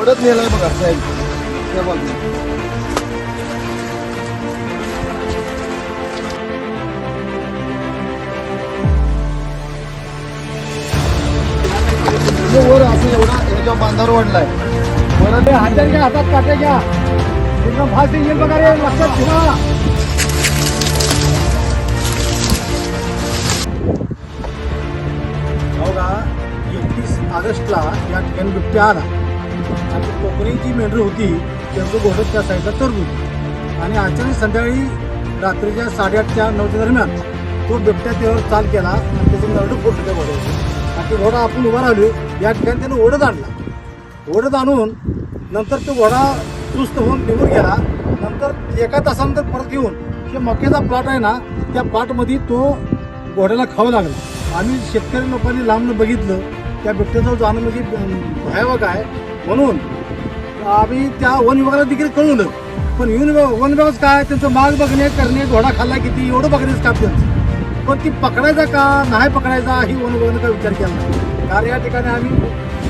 ओढत नेलाय बघा साहेब त्या बाजूला. वर असं एवढा ह्याच्या बांधावर वाढलाय बरं ते हातात घ्या हातात काटे घ्या. एकदम फास्ट येईल बघा रे लक्षात ठेवा. हो बघा एकतीस ऑगस्टला या ठिकाणी बिबट्या आला. आणि कोकणी जी मेंढर होती त्यांचं घोडत त्या साईडला तरत आणि अचानक संध्याकाळी रात्रीच्या साडेआठच्या नऊच्या दरम्यान तो बिबट्या त्यावर चाल केला आणि त्याचं नरड फोडलं त्या घोड्यावर आणि ते घोडा आपण उभा राहिलो या ठिकाणी त्यानं ओढत आणला. ओढत आणून नंतर तो घोडा दुस्त होऊन निघून गेला. नंतर एका तासानंतर परत येऊन जे मक्याचा प्लॉट आहे ना त्या प्लॉटमध्ये तो घोड्याला खावं लागला. आम्ही शेतकरी लोकांनी लांबनं बघितलं त्या बिबट्याचा जाणं म्हणजे भयावह भयावक आहे म्हणून आम्ही त्या वन विभागाला देखील कळवलं. पण वन वन विभाग काय? त्यांचं माग बघणे करणे घोडा खाल्ला किती? एवढं बघण्याचं काम त्यांचं पण ती पकडायचा का? नाही पकडायचा ही वन विभागानं काय विचार केला कारण या ठिकाणी आम्ही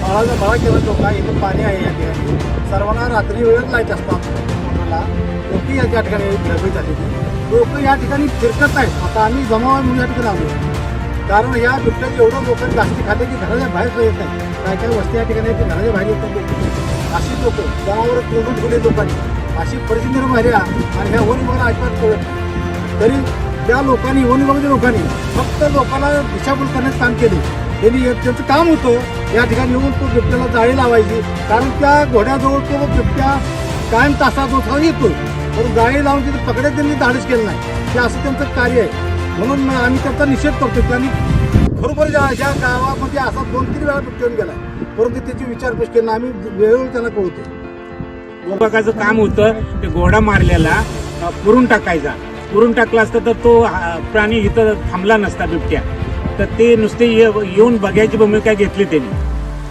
बाळाचा बाळा केला तो का इथं पाणी आहे या ठिकाणी. सर्वांना रात्री वेळेत लाइट असतात कोणाला लोक या ठिकाणी झालेली लोक या ठिकाणी फिरकत आहेत आता आम्ही जमाव म्हणून या ठिकाणी आलो. कारण या बिबट्यात एवढं लोकं जास्ती खाते की घराच्या बाहेर येत नाही. काय काय वस्ती या ठिकाणी ते घराच्या बाहेर येत नाही. अशी लोक गावावर तोडून ठेवले लोकांनी अशी परिस्थिती निर्माण आणि ह्या वन विभागाला अजिबात कळत तरी त्या लोकांनी वन विभागाच्या लोकांनी फक्त लोकांना दिशाभूल करण्याचं काम केले. त्यांनी एक- त्यांचं काम होतं या ठिकाणी येऊन तो बिबट्याला जाळी लावायची. कारण त्या घोड्याजवळ तो बिबट्या कायम तासा दोसा येतो पण जाळी लावून तिथे पकड्यात त्यांनी धाडस केलं नाही. ते असं त्यांचं कार्य आहे. म्हणून आम्ही त्याचा निषेध करतो त्यांनी खरोखर ज्या ज्या गावामध्ये असा दोन तीन वेळा बिबट्या येऊन परंतु त्याची विचारपूस केली आम्ही वेळोवेळी त्यांना कळवतो विभागाचं काम होतं ते घोडा मारलेला पुरून टाकायचा. पुरून टाकला असता तर तो प्राणी इथं थांबला नसता बिबट्या. तर ते नुसते ये- येऊन बघायची भूमिका घेतली त्यांनी.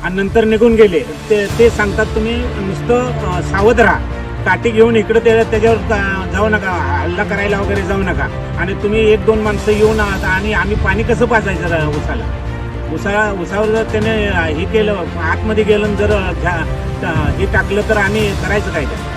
आणि नंतर निघून गेले. ते ते सांगतात तुम्ही नुसतं सावध राहा. काठी घेऊन इकडे ते त्याच्यावर जाऊ नका हल्ला करायला वगैरे जाऊ नका. आणि तुम्ही एक दोन माणसं येऊन आहात आणि आम्ही पाणी कसं पाजायचं उसाला? उसा उसावर जर त्याने हे केलं आतमध्ये गेलं जर हे टाकलं तर आम्ही करायचं काय त्याचं